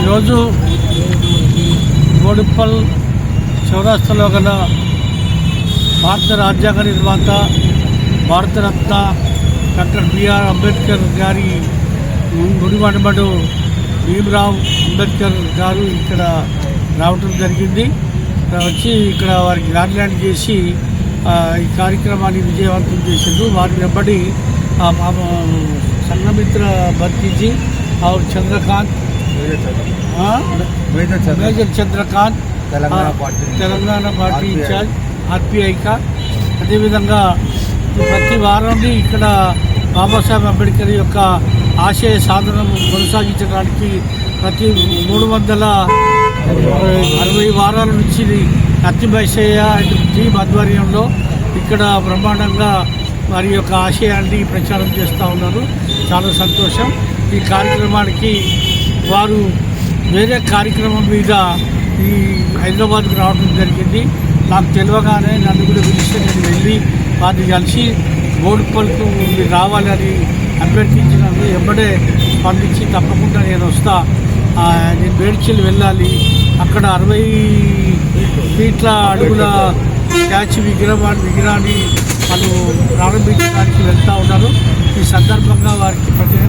ఈరోజు గోడుప్పల్ చౌరాస్తాలో గల భారత రాజ్యాంగ నిర్మాత భారతరత్న డాక్టర్ బిఆర్ అంబేద్కర్ గారి గుడిమడమడు భీమరావ్ అంబేద్కర్ గారు ఇక్కడ రావటం జరిగింది. ఇక్కడ వచ్చి ఇక్కడ వారికి ల్యాండ్ చేసి ఈ కార్యక్రమాన్ని విజయవంతం చేసిండు వారి వెంబడి సంఘమిత్ర భర్తీజీ ఆవు Chandrakant major Chandrakant Telangana party Telangana party RPI. Incharge ఆర్పిఐకా అదేవిధంగా ప్రతి వారం ఇక్కడ బాబాసాహెబ్ అంబేద్కర్ యొక్క ఆశయ సాధన కొనసాగించడానికి ప్రతి మూడు వందల అరవై వారాల నుంచి అత్తిబైసయ్య అండ్ టీం ఆధ్వర్యంలో ఇక్కడ బ్రహ్మాండంగా వారి యొక్క ఆశయాన్ని ప్రచారం చేస్తూ ఉన్నారు. చాలా సంతోషం. ఈ కార్యక్రమానికి వారు వేరే కార్యక్రమం మీద ఈ హైదరాబాద్కు రావడం జరిగింది. నాకు తెలియగానే నన్ను కూడా పిలిస్తే నేను వెళ్ళి వారిని కలిసి బోడుపల్లికు రావాలని అభ్యర్థించినందుకు వెంబడే స్పందించి తప్పకుండా నేను వస్తా. నేను వేడిచెల్లి వెళ్ళాలి. అక్కడ అరవై ఫీట్ల అడుగుల క్యాచ్ విగ్రహాన్ని విగ్రహాన్ని వాళ్ళు ప్రారంభించడానికి వెళ్తూ ఉన్నారు. ఈ సందర్భంగా వారికి ప్రతి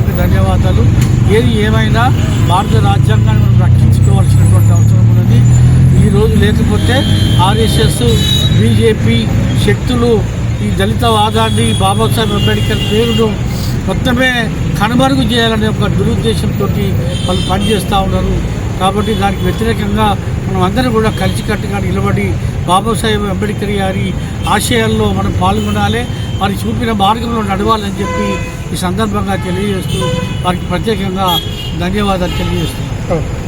ఏది ఏమైనా భారత రాజ్యాంగాన్ని మనం రక్షించుకోవాల్సినటువంటి అవసరం ఉన్నది. ఈ రోజు లేకపోతే ఆర్ఎస్ఎస్ బీజేపీ శక్తులు ఈ దళిత వాదాన్ని బాబాసాహెబ్ అంబేద్కర్ పేరును మొత్తమే కనుమరుగు చేయాలనే ఒక దురుద్దేశంతో వాళ్ళు పనిచేస్తూ ఉన్నారు. కాబట్టి దానికి వ్యతిరేకంగా మనం అందరం కూడా కలిసికట్టుగా నిలబడి బాబాసాహెబ్ అంబేద్కర్ గారి ఆశయాల్లో మనం పాల్గొనాలి. వారికి చూపిన మార్గంలో నడవాలని చెప్పి ఈ సందర్భంగా తెలియజేస్తూ వారికి ప్రత్యేకంగా ధన్యవాదాలు తెలియజేస్తున్నాను